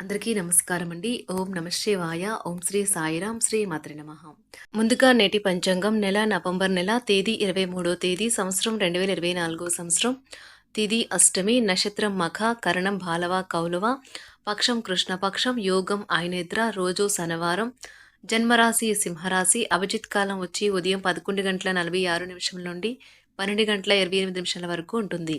అందరికీ నమస్కారం అండి ఓం నమ శివాయ. ఓం శ్రీ సాయిరాం శ్రీ మాత్రి నమ. ముందుగా నేటి పంచాంగం నెల నవంబర్ నెల తేదీ ఇరవై మూడో తేదీ సంవత్సరం రెండు వేల ఇరవై నాలుగో సంవత్సరం. తిది అష్టమి నక్షత్రం మఖ కరణం బాలవ కౌలవ పక్షం కృష్ణపక్షం యోగం ఆయనేద్ర రోజు శనివారం. జన్మరాశి సింహరాశి అభిజిత్ కాలం వచ్చి ఉదయం పదకొండు గంటల నలభై ఆరు నిమిషం నుండి పన్నెండు గంటల ఇరవై ఎనిమిది నిమిషాల వరకు ఉంటుంది.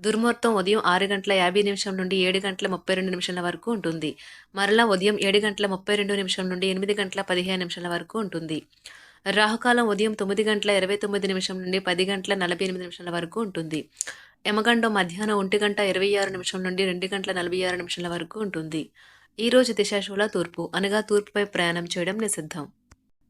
దుర్ముహూర్తం ఉదయం ఆరు గంటల యాభై నిమిషం నుండి ఏడు గంటల ముప్పై రెండు నిమిషాల వరకు ఉంటుంది. మరలా ఉదయం ఏడు గంటల ముప్పై రెండు నిమిషం నుండి ఎనిమిది గంటల పదిహేను నిమిషాల వరకు ఉంటుంది. రాహుకాలం ఉదయం తొమ్మిది గంటల ఇరవై తొమ్మిది నిమిషం నుండి పది గంటల నలభై ఎనిమిది నిమిషాల వరకు ఉంటుంది. యమగండం మధ్యాహ్నం ఒంటి గంట ఇరవై ఆరు నిమిషం నుండి రెండు గంటల నలభై ఆరు నిమిషాల వరకు ఉంటుంది. ఈ రోజు దిశాశూల తూర్పు అనగా తూర్పుపై ప్రయాణం చేయడం నిషిద్ధం.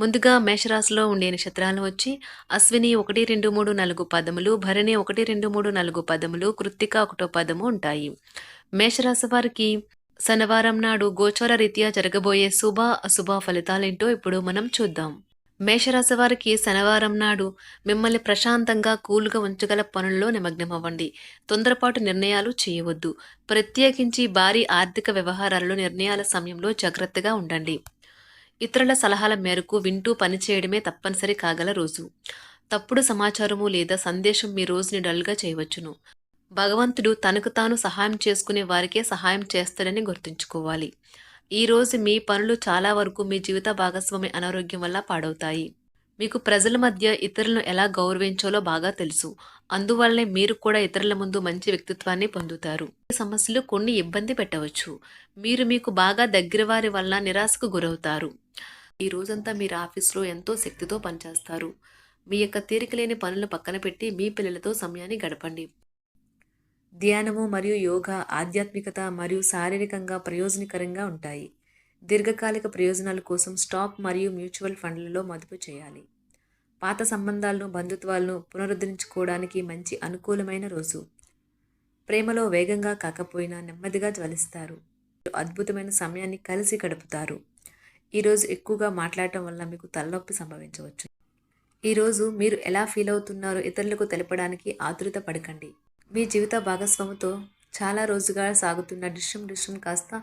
ముందుగా మేషరాశిలో ఉండే నక్షత్రాలు వచ్చి అశ్విని ఒకటి రెండు మూడు నాలుగు పదములు భరణి ఒకటి రెండు మూడు నాలుగు పదములు కృత్తిక ఒకటో పదము ఉంటాయి. మేషరాశి వారికి శనివారం నాడు గోచర రీత్యా జరగబోయే శుభ అశుభ ఫలితాలేంటో ఇప్పుడు మనం చూద్దాం. మేషరాశి వారికి శనివారం నాడు మిమ్మల్ని ప్రశాంతంగా కూల్గా ఉంచగల పనుల్లో నిమగ్నమవ్వండి. తొందరపాటు నిర్ణయాలు చేయవద్దు. ప్రత్యేకించి భారీ ఆర్థిక వ్యవహారాలలో నిర్ణయాల సమయంలో జాగ్రత్తగా ఉండండి. ఇతరుల సలహాల మేరకు వింటూ పనిచేయడమే తప్పనిసరి కాగల రోజు. తప్పుడు సమాచారము లేదా సందేశం మీ రోజుని డల్గా చేయవచ్చును. భగవంతుడు తనకు తాను సహాయం చేసుకునే వారికే సహాయం చేస్తాడని గుర్తుంచుకోవాలి. ఈ రోజు మీ పనులు చాలా వరకు మీ జీవిత భాగస్వామి అనారోగ్యం వల్ల పాడవుతాయి. మీకు ప్రజల మధ్య ఇతరులను ఎలా గౌరవించాలో బాగా తెలుసు. అందువల్లనే మీరు కూడా ఇతరుల ముందు మంచి వ్యక్తిత్వాన్ని పొందుతారు. సమస్యలు కొన్ని ఇబ్బంది పెట్టవచ్చు. మీరు మీకు బాగా దగ్గర వారి వల్ల నిరాశకు గురవుతారు. ఈ రోజంతా మీరు ఆఫీస్లో ఎంతో శక్తితో పనిచేస్తారు. మీ యొక్క తీరికలేని పనులు పక్కన పెట్టి మీ పిల్లలతో సమయాన్ని గడపండి. ధ్యానము మరియు యోగా ఆధ్యాత్మికత మరియు శారీరకంగా ప్రయోజనకరంగా ఉంటాయి. దీర్ఘకాలిక ప్రయోజనాల కోసం స్టాక్ మరియు మ్యూచువల్ ఫండ్లలో మదుపు చేయాలి. పాత సంబంధాలను బంధుత్వాలను పునరుద్ధరించుకోవడానికి మంచి అనుకూలమైన రోజు. ప్రేమలో వేగంగా కాకపోయినా నెమ్మదిగా జ్వలిస్తారు. అద్భుతమైన సమయాన్ని కలిసి గడుపుతారు. ఈరోజు ఎక్కువగా మాట్లాడటం వల్ల మీకు తలనొప్పి సంభవించవచ్చు. ఈరోజు మీరు ఎలా ఫీల్ అవుతున్నారో ఇతరులకు తెలపడానికి ఆతురత పడకండి. మీ జీవిత భాగస్వామితో చాలా రోజుగా సాగుతున్న డిష్యం డిష్యం కాస్త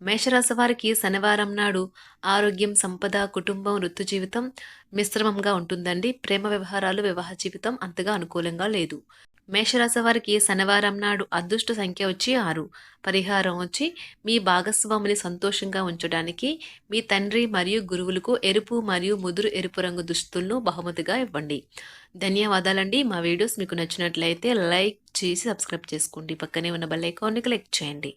మేషరాశి వారికి శనివారం నాడు ఆరోగ్యం సంపద కుటుంబం వృత్తి జీవితం మిశ్రమంగా ఉంటుందండి. ప్రేమ వ్యవహారాలు వివాహ జీవితం అంతగా అనుకూలంగా లేదు. మేషరాశి వారికి శనివారం నాడు అదృష్ట సంఖ్య వచ్చి ఆరు. పరిహారం వచ్చి మీ భాగస్వామిని సంతోషంగా ఉంచడానికి మీ తండ్రి మరియు గురువులకు ఎరుపు మరియు ముదురు ఎరుపు రంగు దుస్తులను బహుమతిగా ఇవ్వండి. ధన్యవాదాలండి. మా వీడియోస్ మీకు నచ్చినట్లయితే లైక్ చేసి సబ్స్క్రైబ్ చేసుకోండి. పక్కనే ఉన్న బెల్ ఐకాన్ని క్లిక్ చేయండి.